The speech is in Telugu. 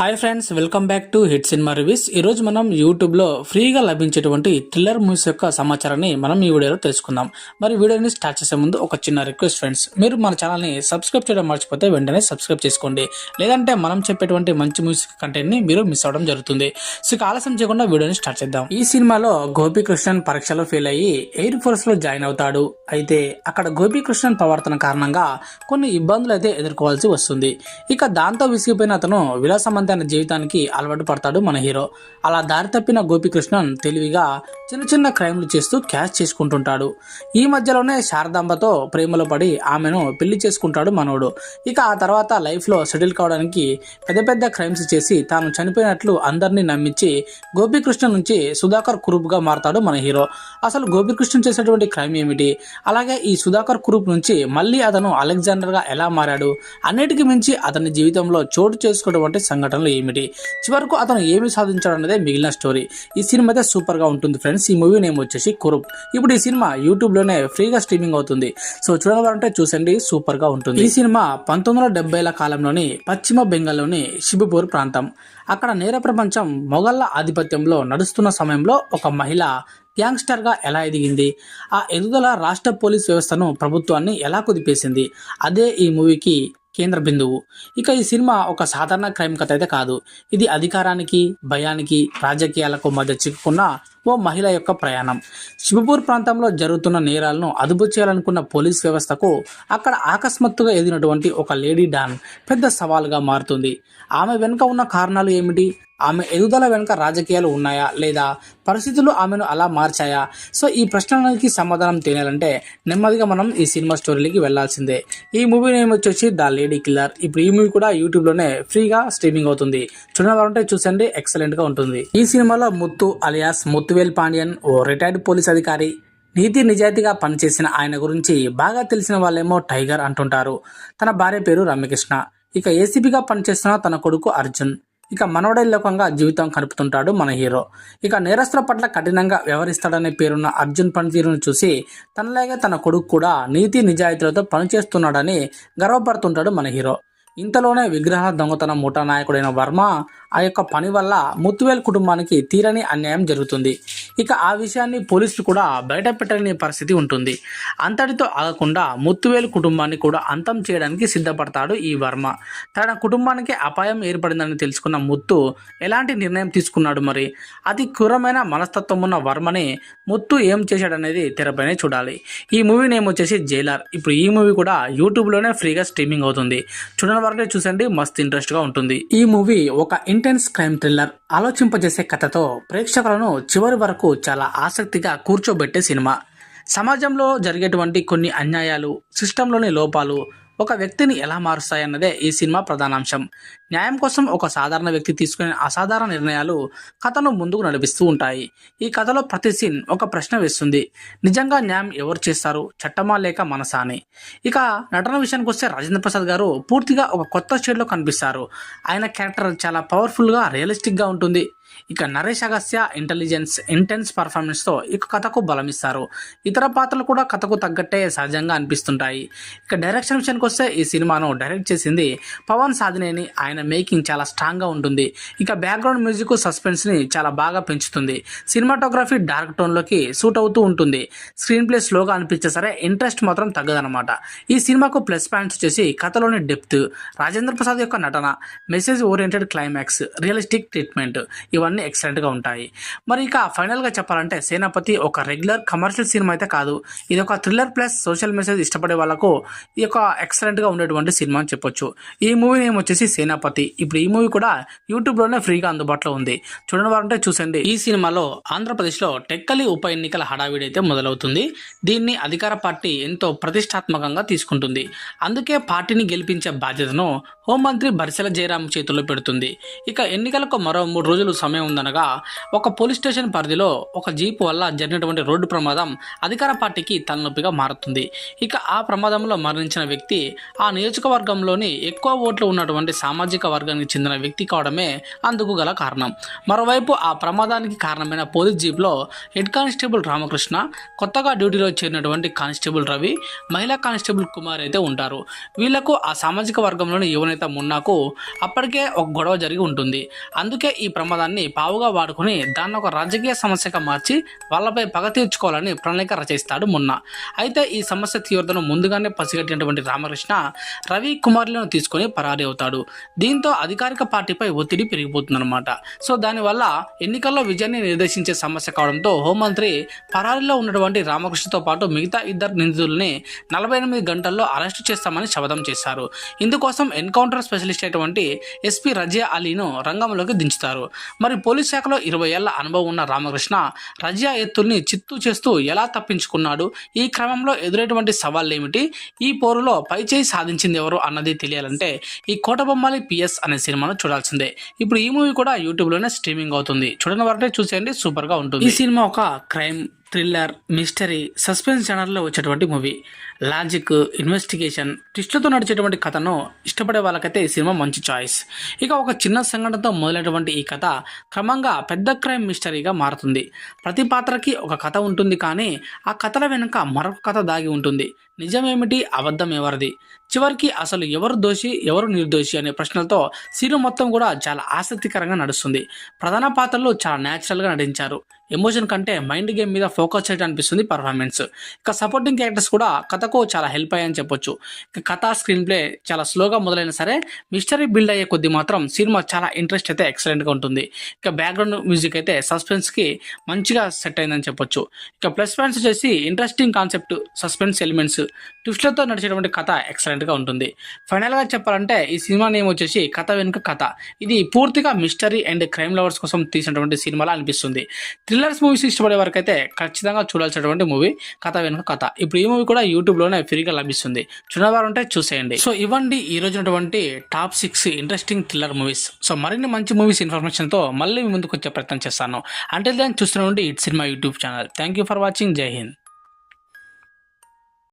Hi friends welcome back to hit cinema reviews ఈ రోజు మనం యూట్యూబ్లో ఫ్రీగా లభించేటువంటి థ్రిల్లర్ మూవీస్ యొక్క సమాచారాన్ని మనం ఈ వీడియోలో తెలుసుకుందాం. మరి వీడియోని స్టార్ట్ చేసే ముందు ఒక చిన్న రిక్వెస్ట్ ఫ్రెండ్స్ మీరు మన ఛానల్ని సబ్స్క్రైబ్ చేయడం మర్చిపోతే వెంటనే సబ్స్క్రైబ్ చేసుకోండి. లేదంటే మనం చెప్పేటువంటి మంచి మ్యూజిక్ కంటెంట్ని మీరు మిస్ అవడం జరుగుతుంది. సో ఆలస్యం చేయకుండా వీడియోని స్టార్ట్ చేద్దాం. ఈ సినిమాలో గోపీకృష్ణన్ పరీక్షలో ఫెయిల్ అయ్యి ఎయిర్ ఫోర్స్లో జాయిన్ అవుతాడు. అయితే అక్కడ గోపీకృష్ణన్ ప్రవర్తన కారణంగా కొన్ని ఇబ్బందులు అయితే ఎదుర్కోవాల్సి వస్తుంది. ఇక దాంతో విసిగిపోయిన అతను తన జీవితానికి అలవాటు పడతాడు మన హీరో. అలా దారి తప్పిన గోపికృష్ణన్ తెలివిగా చిన్న చిన్న క్రైమ్లు చేస్తూ క్యాష్ చేసుకుంటుంటాడు. ఈ మధ్యలోనే శారదాంబతో ప్రేమలో పడి ఆమెను పెళ్ళి చేసుకుంటాడు మనోడు. ఇక ఆ తర్వాత లైఫ్లో సెటిల్ కావడానికి పెద్ద పెద్ద క్రైమ్స్ చేసి తాను చనిపోయినట్లు అందరినీ నమ్మించి గోపికృష్ణ నుంచి సుధాకర్ కురూప్గా మారతాడు మన హీరో. అసలు గోపికృష్ణ చేసేటువంటి క్రైమ్ ఏమిటి? అలాగే ఈ సుధాకర్ కురూప్ నుంచి మళ్ళీ అతను అలెగ్జాండర్గా ఎలా మారాడు? అన్నిటికీ మించి అతని జీవితంలో చోటు చేసుకున్నటువంటి సంఘటనలు ఏమిటి? చివరకు అతను ఏమి సాధించాడు అనేది మిగిలిన స్టోరీ. ఈ సినిమా అయితే సూపర్గా ఉంటుంది ఫ్రెండ్స్. ఈ మూవీ నేమ్ వచ్చేసి కురుప్. ఇప్పుడు ఈ సినిమా యూట్యూబ్లోనే ఫ్రీగా స్ట్రీమింగ్ అవుతుంది. సో చూడాలంటే చూసండి సూపర్గా ఉంటుంది. ఈ సినిమా పంతొమ్మిది వందల డెబ్బైల కాలంలోని పశ్చిమ బెంగాల్లోని షిబుపూర్ ప్రాంతం. అక్కడ నేర ప్రపంచం మొఘళ్ళ ఆధిపత్యంలో నడుస్తున్న సమయంలో ఒక మహిళ గ్యాంగ్స్టర్గా ఎలా ఎదిగింది? ఆ ఎదుగుదల రాష్ట్ర పోలీస్ వ్యవస్థను ప్రభుత్వాన్ని ఎలా కుదిపేసింది? అదే ఈ మూవీకి కేంద్ర బిందువు. ఇక ఈ సినిమా ఒక సాధారణ క్రైమ్ కథ అయితే కాదు. ఇది అధికారానికి భయానికి రాజకీయాలకు మధ్య చిక్కుకున్న ఓ మహిళ యొక్క ప్రయాణం. శివపూర్ ప్రాంతంలో జరుగుతున్న నేరాలను అదుపు చేయాలనుకున్న పోలీస్ వ్యవస్థకు అక్కడ అకస్మాత్తుగా ఎదిగినటువంటి ఒక లేడీ డాన్ పెద్ద సవాల్గా మారుతుంది. ఆమె వెనుక ఉన్న కారణాలు ఏమిటి? ఆమె ఎదుగుదల వెనుక రాజకీయాలు ఉన్నాయా లేదా? పరిస్థితులు ఆమెను అలా మార్చాయా? సో ఈ ప్రశ్నలకి సమాధానం తెలియాలంటే నెమ్మదిగా మనం ఈ సినిమా స్టోరీలకి వెళ్ళాల్సిందే. ఈ మూవీ నేమ్ వచ్చేసి ద లేడీ కిల్లర్. ఇప్పుడు ఈ మూవీ కూడా యూట్యూబ్లోనే ఫ్రీగా స్ట్రీమింగ్ అవుతుంది. చూడాలంటే చూసండి ఎక్సలెంట్గా ఉంటుంది. ఈ సినిమాలో ముత్తు అలియాస్ ముత్తు ముత్తువేల్ పాండ్యన్ ఓ రిటైర్డ్ పోలీస్ అధికారి నీతి నిజాయితీగా పనిచేసిన ఆయన గురించి బాగా తెలిసిన వాళ్ళేమో టైగర్ అంటుంటారు. తన భార్య పేరు రమ్యకృష్ణ. ఇక ఏసీపీగా పనిచేస్తున్న తన కొడుకు అర్జున్. ఇక మనవడే లోకంగా జీవితం కలుపుతుంటాడు మన హీరో. ఇక నేరస్తుల పట్ల కఠినంగా వ్యవహరిస్తాడనే పేరున్న అర్జున్ పనితీరును చూసి తనలాగే తన కొడుకు కూడా నీతి నిజాయితీలతో పనిచేస్తున్నాడని గర్వపడుతుంటాడు మన హీరో. ఇంతలోనే విగ్రహ దొంగతనం ముఠా నాయకుడైన వర్మ ఆ యొక్క పని వల్ల ముత్తువేల్ కుటుంబానికి తీరని అన్యాయం జరుగుతుంది. ఇక ఆ విషయాన్ని పోలీసులు కూడా బయట పెట్టలేని పరిస్థితి ఉంటుంది. అంతటితో ఆగకుండా ముత్తువేలు కుటుంబాన్ని కూడా అంతం చేయడానికి సిద్ధపడతాడు ఈ వర్మ. తన కుటుంబానికి అపాయం ఏర్పడిందని తెలుసుకున్న ముత్తు ఎలాంటి నిర్ణయం తీసుకున్నాడు మరి? అతి క్రూరమైన మనస్తత్వం ఉన్న వర్మని ముత్తు ఏం చేశాడనేది తెరపైనే చూడాలి. ఈ మూవీ నేమ్ వచ్చేసి జైలర్. ఇప్పుడు ఈ మూవీ కూడా యూట్యూబ్లోనే ఫ్రీగా స్ట్రీమింగ్ అవుతుంది. చూడని వరకే చూసండి మస్తు ఇంట్రెస్ట్గా ఉంటుంది. ఈ మూవీ ఒక ఇంటెన్స్ క్రైమ్ థ్రిల్లర్ ఆలోచింపజేసే కథతో ప్రేక్షకులను చివరి వరకు చాలా ఆసక్తిగా కూర్చోబెట్టే సినిమా. సమాజంలో జరిగేటువంటి కొన్ని అన్యాయాలు సిస్టంలోని లోపాలు ఒక వ్యక్తిని ఎలా మారుస్తాయన్నదే ఈ సినిమా ప్రధానాంశం. న్యాయం కోసం ఒక సాధారణ వ్యక్తి తీసుకునే అసాధారణ నిర్ణయాలు కథను ముందుకు నడిపిస్తూ ఉంటాయి. ఈ కథలో ప్రతి సీన్ ఒక ప్రశ్న వేస్తుంది. నిజంగా న్యాయం ఎవరు చేస్తారు? చట్టమా లేక మనసా అని. ఇక నటన విషయానికి వస్తే రాజేంద్ర ప్రసాద్ గారు పూర్తిగా ఒక కొత్త షేడ్లో కనిపిస్తారు. ఆయన క్యారెక్టర్ చాలా పవర్ఫుల్గా రియలిస్టిక్గా ఉంటుంది. ఇక నరేష్ అగస్య ఇంటెలిజెన్స్ ఇంటెన్స్ పర్ఫార్మెన్స్తో ఇక కథకు బలమిస్తారు. ఇతర పాత్రలు కూడా కథకు తగ్గట్టే సహజంగా అనిపిస్తుంటాయి. ఇక డైరెక్షన్ విషయానికి వస్తే ఈ సినిమాను డైరెక్ట్ చేసింది పవన్ సాధినేని. ఆయన మేకింగ్ చాలా స్ట్రాంగ్గా ఉంటుంది. ఇక బ్యాక్గ్రౌండ్ మ్యూజిక్ సస్పెన్స్ని చాలా బాగా పెంచుతుంది. సినిమాటోగ్రఫీ డార్క్ టోన్లోకి సూట్ అవుతూ ఉంటుంది. స్క్రీన్ ప్లే స్లోగా అనిపించే సరే ఇంట్రెస్ట్ మాత్రం తగ్గదనమాట ఈ సినిమాకు ప్లస్ పాయింట్స్ వచ్చేసి కథలోని డెప్త్ రాజేంద్ర ప్రసాద్ యొక్క నటన message oriented climax realistic treatment ఇవన్నీ ఎక్సలెంట్గా ఉంటాయి. మరి ఇక ఫైనల్గా చెప్పాలంటే సేనాపతి ఒక రెగ్యులర్ కమర్షియల్ సినిమా అయితే కాదు. ఇది ఒక థ్రిల్లర్ ప్లస్ సోషల్ మెసేజ్ ఇష్టపడే వాళ్ళకు ఈ యొక్క ఎక్సలెంట్గా ఉండేటువంటి సినిమా అని చెప్పొచ్చు. ఈ మూవీ నేమ్ వచ్చేసి సేనాపతి. ఇప్పుడు ఈ మూవీ కూడా యూట్యూబ్లోనే ఫ్రీగా అందుబాటులో ఉంది. చూడని వారంటే చూసండి ఈ సినిమాలో ఆంధ్రప్రదేశ్లో టెక్కలి ఉప ఎన్నికల హడావిడి అయితే మొదలవుతుంది. దీన్ని అధికార పార్టీ ఎంతో ప్రతిష్టాత్మకంగా తీసుకుంటుంది. అందుకే పార్టీని గెలిపించే బాధ్యతను హోంమంత్రి బరిసెల జయరాం చేతుల్లో పెడుతుంది. ఇక ఎన్నికలకు మరో మూడు రోజులు సమయం ఉందనగా ఒక పోలీస్ స్టేషన్ పరిధిలో ఒక జీపు వల్ల జరిగినటువంటి రోడ్డు ప్రమాదం అధికార పార్టీకి తలనొప్పిగా మారుతుంది. ఇక ఆ ప్రమాదంలో మరణించిన వ్యక్తి ఆ నియోజకవర్గంలోని ఎక్కువ ఓట్లు ఉన్నటువంటి సామాజిక వర్గానికి చెందిన వ్యక్తి కావడమే అందుకు గల కారణం. మరోవైపు ఆ ప్రమాదానికి కారణమైన పోలీస్ జీప్లో హెడ్ కానిస్టేబుల్ రామకృష్ణ కొత్తగా డ్యూటీలో చేరినటువంటి కానిస్టేబుల్ రవి మహిళా కానిస్టేబుల్ కుమార్ అయితే ఉంటారు. వీళ్ళకు ఆ సామాజిక వర్గంలోని యువనేత మున్నాకు అప్పటికే ఒక గొడవ జరిగి ఉంటుంది. అందుకే ఈ ప్రమాదాన్ని పావుగా వాడుకొని దాన్ని ఒక రాజకీయ సమస్యగా మార్చి వాళ్ళపై పగ తీర్చుకోవాలని ప్రణాళిక రచిస్తాడు మున్న. అయితే ఈ సమస్య తీవ్రతను ముందుగానే పసిగట్టినటువంటి రామకృష్ణ రవి కుమార్లను తీసుకొని పరారీ అవుతాడు. దీంతో అధికారిక పార్టీపై ఒత్తిడి పెరిగిపోతుందన్నమాట. సో దానివల్ల ఎన్నికల్లో విజయాన్ని నిర్దేశించే సమస్య కావడంతో హోంమంత్రి పరారీలో ఉన్నటువంటి రామకృష్ణతో పాటు మిగతా ఇద్దరు నిందితుల్ని నలభై ఎనిమిది గంటల్లో అరెస్టు చేస్తామని శపథం చేశారు. ఇందుకోసం ఎన్కౌంటర్ స్పెషలిస్ట్ అయినటువంటి ఎస్పీ రజియా అలీను రంగంలోకి దించుతారు. మరి పోలీస్ శాఖలో ఇరవై ఏళ్ళ అనుభవం ఉన్న రామకృష్ణ రజియా ఎత్తుల్ని చిత్తు చేస్తూ ఎలా తప్పించుకున్నాడు? ఈ క్రమంలో ఎదురైనటువంటి సవాళ్ళు ఏమిటి ఈ పోరులో పైచేయి సాధించింది ఎవరు అన్నది తెలియాలంటే ఈ కోటబొమ్మాలి పిఎస్ అనే సినిమాను చూడాల్సిందే. ఇప్పుడు ఈ మూవీ కూడా యూట్యూబ్లోనే స్ట్రీమింగ్ అవుతుంది. చూడని వరకే చూసేయండి సూపర్గా ఉంటుంది. ఈ సినిమా ఒక క్రైమ్ థ్రిల్లర్ మిస్టరీ సస్పెన్స్ జనర్లో వచ్చేటువంటి మూవీ. లాజిక్ ఇన్వెస్టిగేషన్ ట్విస్ట్లతో నడిచేటువంటి కథను ఇష్టపడే వాళ్ళకైతే ఈ సినిమా మంచి చాయిస్. ఇక ఒక చిన్న సంఘటనతో మొదలైనటువంటి ఈ కథ క్రమంగా పెద్ద క్రైమ్ మిస్టరీగా మారుతుంది. ప్రతి పాత్రకి ఒక కథ ఉంటుంది కానీ ఆ కథల వెనుక మరొక కథ దాగి ఉంటుంది. నిజమేమిటి? అబద్ధం ఎవరిది? చివరికి అసలు ఎవరు దోషి ఎవరు నిర్దోషి అనే ప్రశ్నలతో సినిమా మొత్తం కూడా చాలా ఆసక్తికరంగా నడుస్తుంది. ప్రధాన పాత్రలు చాలా న్యాచురల్గా నటించారు. ఎమోషన్ కంటే మైండ్ గేమ్ మీద ఫోకస్ చేయడం అనిపిస్తుంది పర్ఫార్మెన్స్ ఇక సపోర్టింగ్ క్యారెక్టర్స్ కూడా కథకు చాలా హెల్ప్ అయ్యాయని చెప్పొచ్చు. ఇక కథ స్క్రీన్ ప్లే చాలా స్లోగా మొదలైనా సరే మిస్టరీ బిల్డ్ అయ్యే కొద్ది మాత్రం సినిమా చాలా ఇంట్రెస్ట్ అయితే ఎక్సలెంట్గా ఉంటుంది. ఇక బ్యాక్గ్రౌండ్ మ్యూజిక్ అయితే సస్పెన్స్కి మంచిగా సెట్ అయిందని చెప్పొచ్చు. ఇక ప్లస్ పాయింట్స్ వచ్చేసి ఇంట్రెస్టింగ్ కాన్సెప్ట్ సస్పెన్స్ ఎలిమెంట్స్ ట్విస్ట్లతో నడిచేటువంటి కథ ఎక్సలెంట్గా ఉంటుంది. ఫైనల్గా చెప్పాలంటే ఈ సినిమా నేమ్ వచ్చేసి కథ వెనుక కథ. ఇది పూర్తిగా మిస్టరీ అండ్ క్రైమ్ లవర్స్ కోసం తీసినటువంటి సినిమాలా అనిపిస్తుంది. థ్రిల్లర్స్ మూవీస్ ఇష్టపడే వరకు అయితే ఖచ్చితంగా చూడాల్సినటువంటి మూవీ కథ వెనుక కథ. ఇప్పుడు ఈ మూవీ కూడా యూట్యూబ్లోనే ఫ్రీగా లభిస్తుంది. చూడవారు ఉంటే చూసేయండి. సో ఇవ్వండి ఈ రోజునటువంటి top six interesting thriller movies so మరిన్ని మంచి మూవీస్ ఇన్ఫర్మేషన్తో మళ్ళీ ముందుకు వచ్చే ప్రయత్నం చేస్తాను. అంటే దాన్ని చూస్తున్న hit cinema YouTube channel thank you for watching Jai Hind